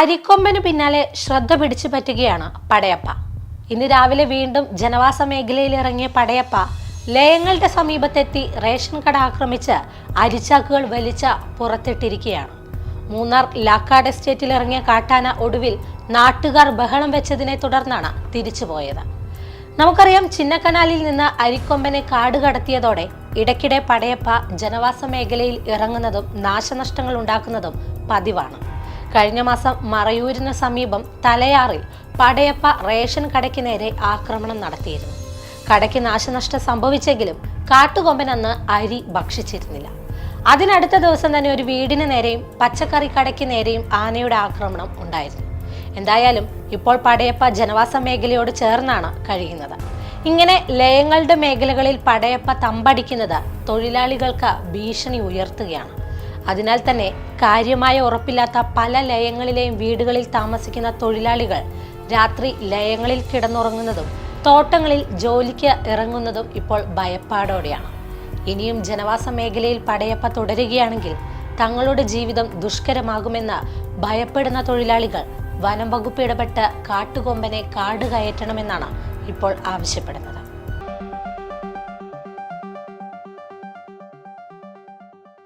അരിക്കൊമ്പന് പിന്നാലെ ശ്രദ്ധ പിടിച്ചു പറ്റുകയാണ് പടയപ്പ. ഇന്ന് രാവിലെ വീണ്ടും ജനവാസ മേഖലയിൽ ഇറങ്ങിയ പടയപ്പ ലയങ്ങളുടെ സമീപത്തെത്തി റേഷൻ കട ആക്രമിച്ച് അരിച്ചാക്കുകൾ വലിച്ച പുറത്തിട്ടിരിക്കുകയാണ്. മൂന്നാർ ലാക്കാട് എസ്റ്റേറ്റിൽ ഇറങ്ങിയ കാട്ടാന ഒടുവിൽ നാട്ടുകാർ ബഹളം വെച്ചതിനെ തുടർന്നാണ് തിരിച്ചുപോയത് നമുക്കറിയാം ചിന്നക്കനാലിൽ നിന്ന് അരിക്കൊമ്പനെ കാട് കടത്തിയതോടെ ഇടയ്ക്കിടെ പടയപ്പ ജനവാസ മേഖലയിൽ ഇറങ്ങുന്നതും നാശനഷ്ടങ്ങൾ ഉണ്ടാക്കുന്നതും പതിവാണ്. കഴിഞ്ഞ മാസം മറയൂരിന് സമീപം തലയാറിൽ പടയപ്പ റേഷൻ കടയ്ക്ക് നേരെ ആക്രമണം നടത്തിയിരുന്നു. കടയ്ക്ക് നാശനഷ്ടം സംഭവിച്ചെങ്കിലും കാട്ടുകൊമ്പൻ അന്ന് അരി ഭക്ഷിച്ചിരുന്നില്ല. അതിനടുത്ത ദിവസം തന്നെ ഒരു വീടിന് നേരെയും പച്ചക്കറി കടയ്ക്ക് നേരെയും ആനയുടെ ആക്രമണം ഉണ്ടായിരുന്നു. എന്തായാലും ഇപ്പോൾ പടയപ്പ ജനവാസ മേഖലയോട് ചേർന്നാണ് കഴിയുന്നത്. ഇങ്ങനെ ലയങ്ങളുടെ മേഖലകളിൽ പടയപ്പ തമ്പടിക്കുന്നത് തൊഴിലാളികൾക്ക് ഭീഷണി ഉയർത്തുകയാണ്. അതിനാൽ തന്നെ കാര്യമായ ഉറപ്പില്ലാത്ത പല ലയങ്ങളിലെയും വീടുകളിൽ താമസിക്കുന്ന തൊഴിലാളികൾ രാത്രി ലയങ്ങളിൽ കിടന്നുറങ്ങുന്നതും തോട്ടങ്ങളിൽ ജോലിക്ക് ഇറങ്ങുന്നതും ഇപ്പോൾ ഭയപ്പാടോടെയാണ്. ഇനിയും ജനവാസ മേഖലയിൽ പടയപ്പ തുടരുകയാണെങ്കിൽ തങ്ങളുടെ ജീവിതം ദുഷ്കരമാകുമെന്ന് ഭയപ്പെടുന്ന തൊഴിലാളികൾ വനം വകുപ്പ് ഇടപെട്ട് കാട്ടുകൊമ്പനെ കാട് കയറ്റണമെന്നാണ് ഇപ്പോൾ ആവശ്യപ്പെടുന്നത്.